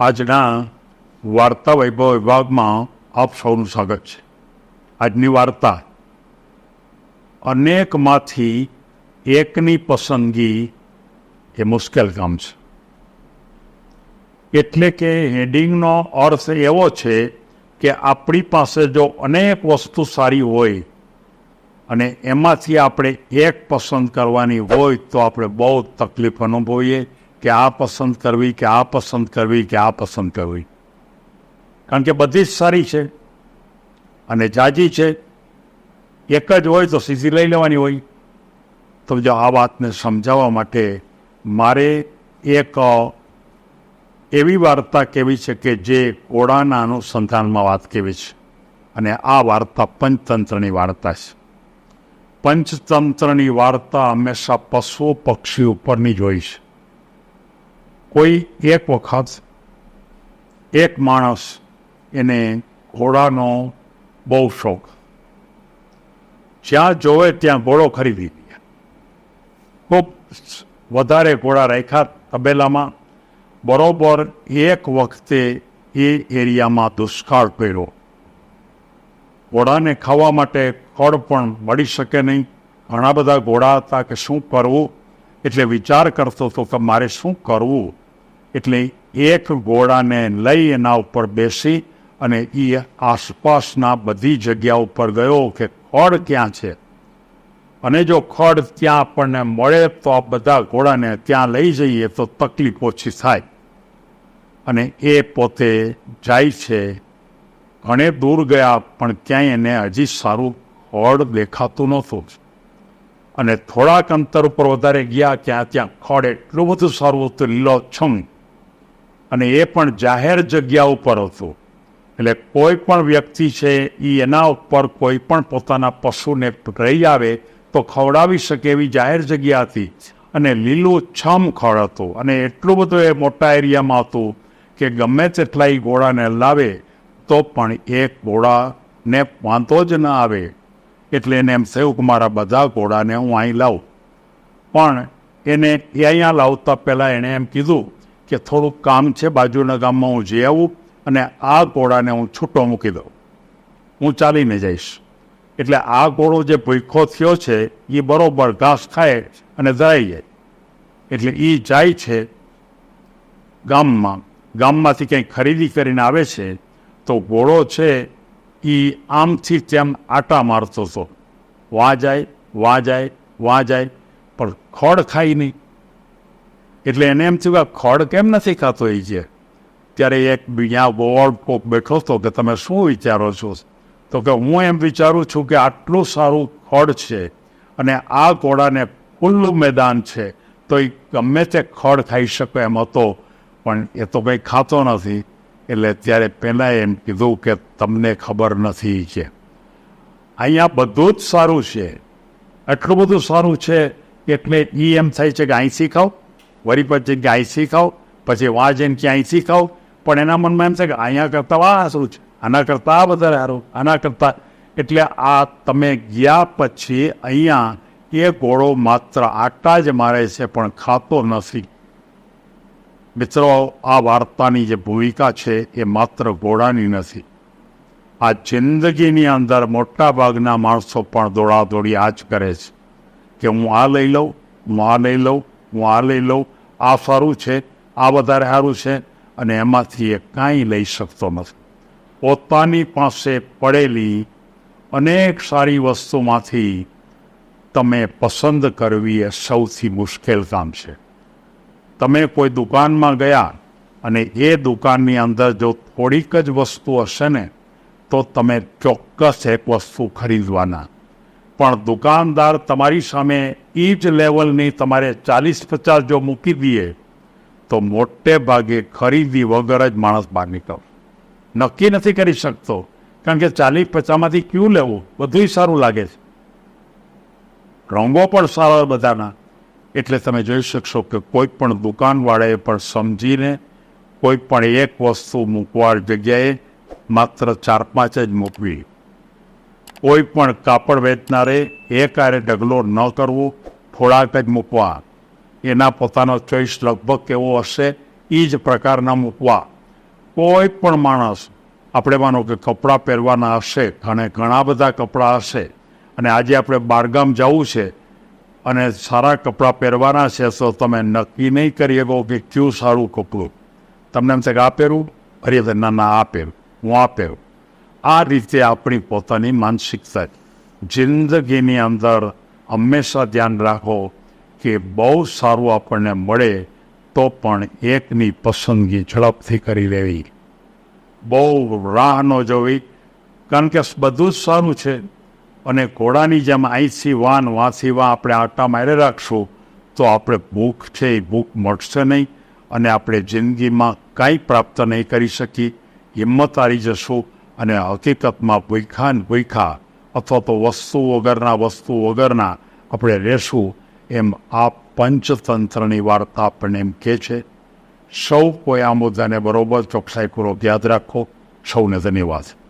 આજના વાર્તા વૈભવ વિભાગમાં આપ સૌનું સ્વાગત છે. આજની વાર્તા અનેકમાંથી એકની પસંદગી એ મુશ્કેલ કામ છે. એટલે કે હેડિંગનો અર્થ એવો છે કે આપણી પાસે જો અનેક વસ્તુ સારી હોય અને એમાંથી આપણે એક પસંદ કરવાની હોય તો આપણે બહુ તકલીફ અનુભવીએ કે આ પસંદ કરવી, કે આ પસંદ કરવી, કે આ પસંદ કરવી. કારણ કે બધી જ સારી છે. અને જાજી છે, એક જ હોય તો સીધી લઈ લેવાની હોય. તો જો આ વાતને સમજાવવા માટે મારે એક એવી વાર્તા કહેવી છે કે જે કોળાના અનુસંધાનમાં વાત કહેવી છે. અને આ વાર્તા પંચતંત્રની વાર્તા છે. પંચતંત્રની વાર્તા હંમેશા પશુ પક્ષી ઉપરની જ હોય છે. કોઈ એક વખત એક માણસ એને ઘોડાનો બહુ શોખ. જ્યાં જોવે ત્યાં ઘોડો ખરીદી લે ખૂબ વધારે ઘોડા રાખ્યા તબેલામાં. બરોબર એક વખતે એ એરિયામાં દુષ્કાળ પડ્યો. ઘોડાને ખાવા માટે ખડ પણ મળી શકે નહીં. ઘણા બધા ઘોડા હતા કે શું કરવું? એટલે વિચાર કરતો હતો કે મારે શું કરવું? એટલે એક ઘોડાને લઈ એના ઉપર બેસી અને એ આસપાસના બધી જગ્યા ઉપર ગયો કે ખડ ક્યાં છે. અને જો ખડ ત્યાં આપણને મળે તો આ બધા ઘોડાને ત્યાં લઈ જઈએ તો તકલીફ ઓછી થાય. અને એ પોતે જાય છે. ઘણે દૂર ગયા પણ ક્યાંય એને હજી સારું ખડ દેખાતું નહોતું. અને થોડાક અંતર ઉપર વધારે ગયા ત્યાં ત્યાં ખડ એટલું બધું સારું હતું લીલોછમ અને એ પણ જાહેર જગ્યા ઉપર હતું. એટલે કોઈ પણ વ્યક્તિ છે એ એના ઉપર કોઈ પણ પોતાના પશુને રહી આવે તો ખવડાવી શકે એવી જાહેર જગ્યા હતી. અને લીલું છમ ખડ હતું. અને એટલું બધું એ મોટા એરિયામાં હતું કે ગમે તેટલા એ ઘોડાને લાવે તો પણ એ ઘોડાને વાંધો જ ન આવે. એટલે એને એમ થયું કે મારા બધા ઘોડાને હું અહીં લાવું. પણ એને એ અહીંયા લાવતા પહેલાં એણે એમ કીધું કે થોડુંક કામ છે બાજુના ગામમાં હું જઈ આવું અને આ ઘોડાને હું છૂટો મૂકી દઉં. હું ચાલીને જઈશ. એટલે આ ઘોડો જે ભૂખો થયો છે એ બરોબર ઘાસ ખાય અને ધરાઈ જાય. એટલે એ જાય છે ગામમાં. ગામમાંથી કંઈ ખરીદી કરીને આવે છે, તો ઘોડો છે એ આમથી તેમ આટા મારતો હતો. વાં જાય વાં જાય વાં જાય, પણ ખડ ખાઈ નહીં. એટલે એને એમ થયું આ ખડ કેમ નથી ખાતો એ છે ત્યારે એક બીજા બોર્ડ કોક બેઠો હતો કે તમે શું વિચારો છો? તો કે હું એમ વિચારું છું કે આટલું સારું ખડ છે અને આ ઘોડાને ખુલ્લું મેદાન છે, તો એ ગમે તે ખડ ખાઈ શકે એમ હતો. પણ એ તો કંઈ ખાતો નથી, એટલે ત્યારે પહેલાં એમ કીધું કે તમને ખબર નથી કે અહીંયા બધું જ સારું છે. એટલું બધું સારું છે, એટલે એ એમ થાય છે કે અહીંથી ખાઓ. વળી પછી કે અહીંથી ખાઓ પછી વા જઈને કે અહીંથી ખાઓ પણ એના મનમાં એમ છે કે અહીંયા કરતાં આ સારું છે? આના કરતાં આ વધારે સારું, આના કરતાં. એટલે આ તમે ગયા પછી અહીંયા એ ઘોડો માત્ર આટા જ મારે છે, પણ ખાતો નથી. મિત્રો, આ વાર્તાની જે ભૂમિકા છે એ માત્ર ઘોડાની નથી. આ જિંદગીની અંદર મોટા ભાગના માણસો પણ દોડાદોડી આ જ કરે છે કે હું આ લઈ લઉં, હું આ લઈ લઉં હું આ લઈ લઉં, આ સારું છે, આ વધારે સારું છે, અને એમાંથી એ કાંઈ લઈ શકતો નથી. પોતાની પાસે પડેલી અનેક સારી વસ્તુમાંથી તમે પસંદ કરવી એ સૌથી મુશ્કેલ કામ છે. તમે કોઈ દુકાનમાં ગયા અને એ દુકાનની અંદર જો થોડીક જ વસ્તુ હશે ને, તો તમે ચોક્કસ એક વસ્તુ ખરીદવાના. પણ દુકાનદાર તમારી સામે એ જ લેવલની તમારે ચાલીસ પચાસ જો મૂકી દઈએ, તો મોટે ભાગે ખરીદી વગર જ માણસ બહાર નીકળ. નક્કી નથી કરી શકતો, કારણ કે ચાલીસ પચાસમાંથી ક્યું લેવું? બધુંય સારું લાગે છે. રંગો પણ સારા બધાના. એટલે તમે જોઈ શકશો કે કોઈ પણ દુકાનવાળાએ પણ સમજીને કોઈ પણ એક વસ્તુ મૂકવા જગ્યાએ માત્ર ચાર પાંચ જ મૂકવી. કોઈ પણ કાપડ વેચનારે એ કાર્ય ઢગલો ન કરવો થોડાક જ મૂકવા. એના પોતાનો ચોઈસ લગભગ કેવો હશે એ જ પ્રકારના મૂકવા. કોઈ પણ માણસ આપણે માનો કે કપડાં પહેરવાના હશે અને ઘણા બધા કપડાં હશે, અને આજે આપણે બારગામ જવું છે, અને સારા કપડાં પહેરવાના છે, તો તમે નક્કી નહીં કરી શકો કે કયું સારું કપડું. તમને એમ છે કે આ પહેરવું અરે ના ના, આ પહેરું. હું આ પહેરું. આ રીતે આપણી પોતાની માનસિકતા. જિંદગીની અંદર હંમેશા ધ્યાન રાખો કે બહુ સારું આપણને મળે તો પણ એકની પસંદગી ઝડપથી કરી લેવી. બહુ રાહ ન જોવી, કારણ કે બધું જ સારું છે. અને ઘોડાની જેમ આઈસી વાન વાંથી વાં આપણે આટા મારે રાખશું, તો આપણે ભૂખ છે એ ભૂખ મળશે નહીં. અને આપણે જિંદગીમાં કાંઈ પ્રાપ્ત નહીં કરી શકીએ. હિંમત હારી જશું. અને હકીકતમાં વૈખાન ભૂખા અથવા તો વસ્તુ વગરના વસ્તુ વગરના આપણે રહેશું એમ આ પંચતંત્રની વાર્તા આપણને એમ કહે છે. સૌ કોઈ આ મુદ્દાને બરોબર ચોકસાઈપૂર્વક યાદ રાખો. સૌને ધન્યવાદ.